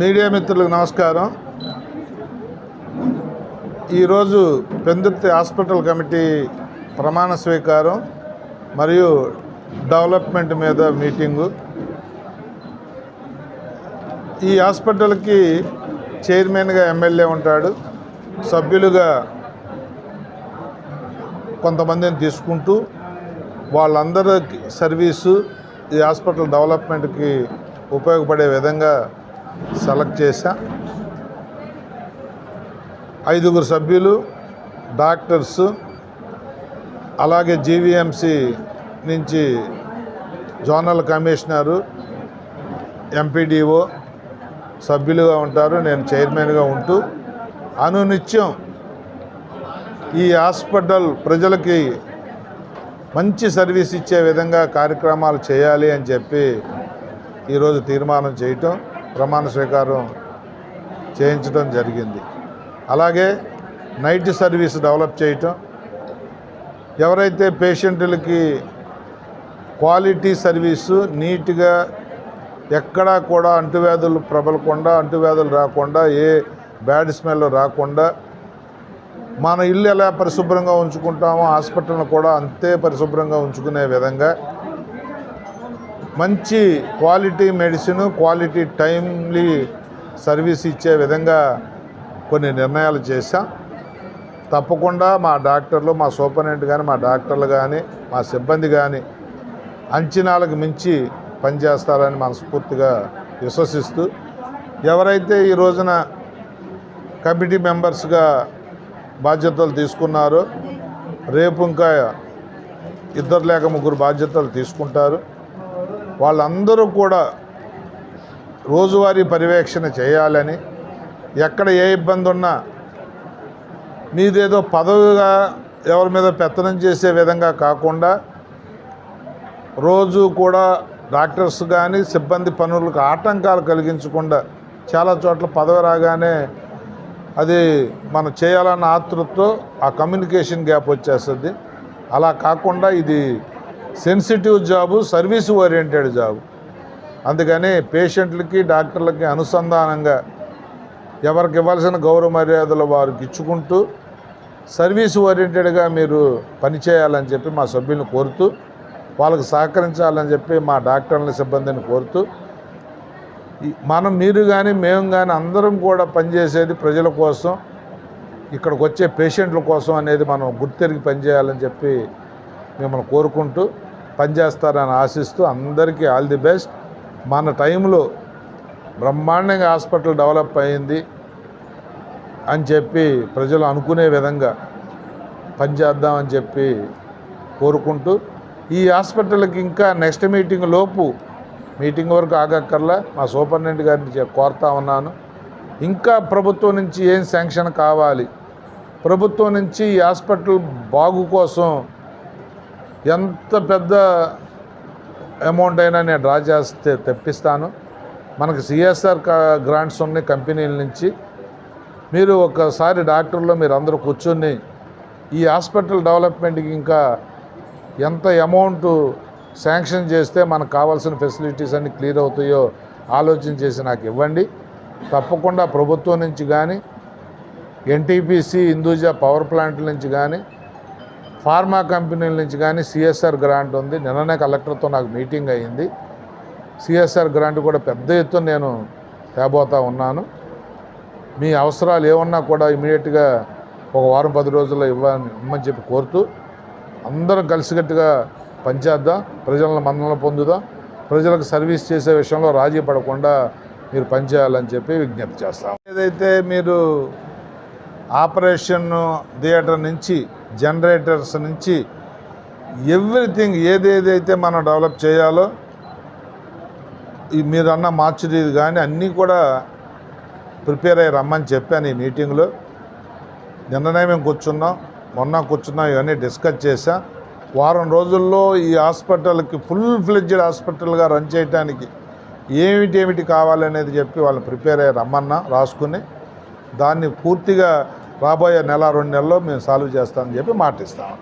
Media మిత్రులకు నమస్కారం. ఈరోజు పెందుర్తి హాస్పిటల్ కమిటీ ప్రమాణ స్వీకారం మరియు డెవలప్మెంట్ మీద మీటింగు. ఈ హాస్పిటల్కి చైర్మన్గా ఎమ్మెల్యే ఉంటాడు. సభ్యులుగా కొంతమందిని తీసుకుంటూ వాళ్ళందరి సర్వీసు ఈ హాస్పిటల్ డెవలప్మెంట్కి ఉపయోగపడే విధంగా సెలెక్ట్ చేశా. ఐదుగురు సభ్యులు డాక్టర్స్ అలాగే జీవీఎంసీ నుంచి జోనల్ కమిషనరు ఎంపీడీఓ సభ్యులుగా ఉంటారు. నేను చైర్మన్గా ఉంటూ అనునిత్యం ఈ హాస్పిటల్ ప్రజలకి మంచి సర్వీస్ ఇచ్చే విధంగా కార్యక్రమాలు చేయాలి అని చెప్పి ఈరోజు తీర్మానం చేయటం ప్రమాణ స్వీకారం చేయించడం జరిగింది. అలాగే నైట్ సర్వీస్ డెవలప్ చేయటం. ఎవరైతే పేషెంట్లకి క్వాలిటీ సర్వీసు నీట్గా ఎక్కడా కూడా అంటువ్యాధులు ప్రబలకుండా అంటువ్యాధులు రాకుండా ఏ బ్యాడ్ స్మెల్ రాకుండా మన ఇల్లు ఎలా పరిశుభ్రంగా ఉంచుకుంటామో హాస్పిటల్ను కూడా అంతే పరిశుభ్రంగా ఉంచుకునే విధంగా మంచి quality medicine quality timely service ఇచ్చే విధంగా కొన్ని నిర్ణయాలు చేశాం. తప్పకుండా మా డాక్టర్లు మా సూపరింటెండెంట్ కానీ మా డాక్టర్లు కానీ మా సిబ్బంది కానీ అంచనాలకు మించి పనిచేస్తారని మనస్ఫూర్తిగా విశ్వసిస్తూ ఎవరైతే ఈ రోజున కమిటీ మెంబర్స్గా బాధ్యతలు తీసుకున్నారో రేపు ఇంకా ఇద్దరు లేక ముగ్గురు బాధ్యతలు తీసుకుంటారు. వాళ్ళందరూ కూడా రోజువారీ పర్యవేక్షణ చేయాలని ఎక్కడ ఏ ఇబ్బంది ఉన్నా మీదేదో పదవిగా ఎవరి మీద పెత్తనం చేసే విధంగా కాకుండా రోజు కూడా డాక్టర్స్ కానీ సిబ్బంది పనులకు ఆటంకాలు కలిగించకుండా చాలా చోట్ల పదవి రాగానే అది మనం చేయాలన్న ఆతృతతో ఆ కమ్యూనికేషన్ గ్యాప్ వచ్చేస్తుంది. అలా కాకుండా ఇది sensitive job service oriented job. అందుకని పేషెంట్లకి డాక్టర్లకి అనుసంధానంగా ఎవరికి ఇవ్వాల్సిన గౌరవ మర్యాదలు వారికి ఇచ్చుకుంటూ సర్వీస్ ఓరియంటెడ్గా మీరు పనిచేయాలని చెప్పి మా సభ్యులను కోరుతూ వాళ్ళకి సహకరించాలని చెప్పి మా డాక్టర్ల సిబ్బందిని కోరుతూ మనం మీరు కానీ మేము కానీ అందరం కూడా పనిచేసేది ప్రజల కోసం ఇక్కడికి వచ్చే పేషెంట్ల కోసం అనేది మనం గుర్తెరిగి పనిచేయాలని చెప్పి మిమ్మల్ని కోరుకుంటూ పనిచేస్తారని ఆశిస్తూ అందరికీ ఆల్ ది బెస్ట్. మన టైంలో బ్రహ్మాండంగా హాస్పిటల్ డెవలప్ అయింది అని చెప్పి ప్రజలు అనుకునే విధంగా పనిచేద్దామని చెప్పి కోరుకుంటూ ఈ హాస్పిటల్కి ఇంకా నెక్స్ట్ మీటింగ్ లోపు మీటింగ్ వరకు ఆగక్కర్లా. మా సూపరింటెండెంట్ గారిని కోరుతా ఉన్నాను. ఇంకా ప్రభుత్వం నుంచి ఏం శాంక్షన్ కావాలి? ప్రభుత్వం నుంచి ఈ హాస్పిటల్ బాగు కోసం ఎంత పెద్ద అమౌంట్ అయినా నేను డ్రా చేస్తే తెప్పిస్తాను. మనకు సిఎస్ఆర్ గ్రాంట్స్ ఉన్నాయి కంపెనీల నుంచి. మీరు ఒకసారి డాక్టర్లో మీరు అందరూ కూర్చొని ఈ హాస్పిటల్ డెవలప్మెంట్కి ఇంకా ఎంత అమౌంట్ శాంక్షన్ చేస్తే మనకు కావాల్సిన ఫెసిలిటీస్ అన్ని క్లియర్ అవుతాయో ఆలోచన చేసి నాకు ఇవ్వండి. తప్పకుండా ప్రభుత్వం నుంచి కానీ ఎన్టీపీసీ హిందూజా పవర్ ప్లాంట్ల నుంచి కానీ ఫార్మా కంపెనీల నుంచి కానీ సిఎస్ఆర్ గ్రాంట్ ఉంది. నిన్ననే కలెక్టర్తో నాకు మీటింగ్ అయ్యింది. సిఎస్ఆర్ గ్రాంట్ కూడా పెద్ద ఎత్తున నేను తేబోతా ఉన్నాను. మీ అవసరాలు ఏమన్నా కూడా ఇమీడియట్గా ఒక వారం పది రోజుల్లో ఇవ్వని ఇమ్మని చెప్పి కోరుతూ అందరం కలిసికట్టుగా పనిచేద్దాం. ప్రజలను మన్నలు పొందుదాం. ప్రజలకు సర్వీస్ చేసే విషయంలో రాజీ పడకుండా మీరు పనిచేయాలని చెప్పి విజ్ఞప్తి చేస్తాం. ఏదైతే మీరు ఆపరేషన్ థియేటర్ నుంచి జనరేటర్స్ నుంచి ఎవ్రీథింగ్ ఏదేదైతే మనం డెవలప్ చేయాలో మీరన్న మీరు కానీ అన్నీ కూడా ప్రిపేర్ అయ్యి రమ్మని చెప్పాను ఈ మీటింగ్లో. నిన్ననే మేము కూర్చున్నాం మొన్న కూర్చున్నాం ఇవన్నీ డిస్కస్ చేశాం. వారం రోజుల్లో ఈ హాస్పిటల్కి ఫుల్ ఫ్లెడ్జ్డ్ హాస్పిటల్గా రన్ చేయడానికి ఏమిటి ఏమిటి కావాలనేది చెప్పి వాళ్ళు ప్రిపేర్ అయ్యి రమ్మన్నా రాసుకుని దాన్ని పూర్తిగా రాబోయే నెల రెండు నెలల్లో మేము సాల్వ్ చేస్తామని చెప్పి మాటిస్తాం.